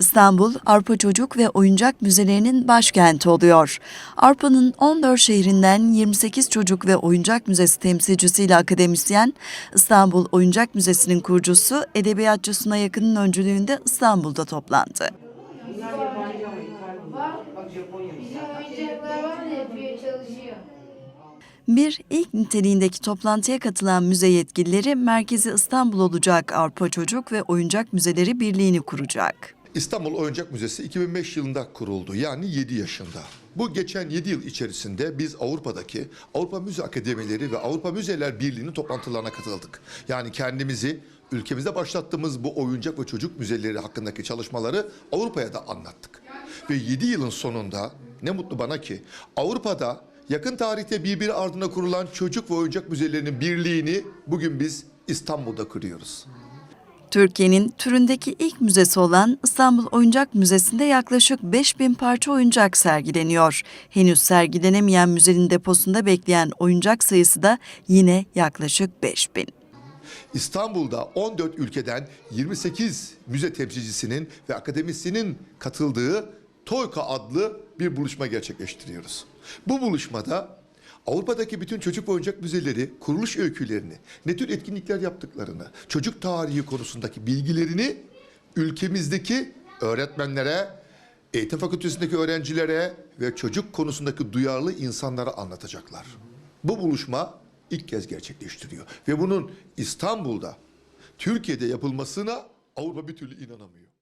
İstanbul, Avrupa Çocuk ve Oyuncak Müzelerinin başkenti oluyor. Avrupa'nın 14 şehrinden 28 çocuk ve oyuncak müzesi temsilcisiyle akademisyen, İstanbul Oyuncak Müzesi'nin kurucusu Edebiyatçı Sunay Yakın'ın öncülüğünde İstanbul'da toplandı. Bir ilk niteliğindeki toplantıya katılan müze yetkilileri merkezi İstanbul olacak Avrupa Çocuk ve Oyuncak Müzeleri Birliği'ni kuracak. İstanbul Oyuncak Müzesi 2005 yılında kuruldu. Yani 7 yaşında. Bu geçen 7 yıl içerisinde biz Avrupa'daki Avrupa Müze Akademileri ve Avrupa Müzeler Birliği'nin toplantılarına katıldık. Yani kendimizi ülkemizde başlattığımız bu oyuncak ve çocuk müzeleri hakkındaki çalışmaları Avrupa'ya da anlattık. Ve 7 yılın sonunda ne mutlu bana ki Avrupa'da yakın tarihte birbiri ardına kurulan çocuk ve oyuncak müzelerinin birliğini bugün biz İstanbul'da kuruyoruz. Türkiye'nin türündeki ilk müzesi olan İstanbul Oyuncak Müzesi'nde yaklaşık 5000 parça oyuncak sergileniyor. Henüz sergilenemeyen müzenin deposunda bekleyen oyuncak sayısı da yine yaklaşık 5000. İstanbul'da 14 ülkeden 28 müze temsilcisinin ve akademisyenin katıldığı TOYKA adlı bir buluşma gerçekleştiriyoruz. Bu buluşmada Avrupa'daki bütün çocuk oyuncak müzeleri kuruluş öykülerini, ne tür etkinlikler yaptıklarını, çocuk tarihi konusundaki bilgilerini ülkemizdeki öğretmenlere, eğitim fakültesindeki öğrencilere ve çocuk konusundaki duyarlı insanlara anlatacaklar. Bu buluşma ilk kez gerçekleştiriyor ve bunun İstanbul'da, Türkiye'de yapılmasına Avrupa bir türlü inanamıyor.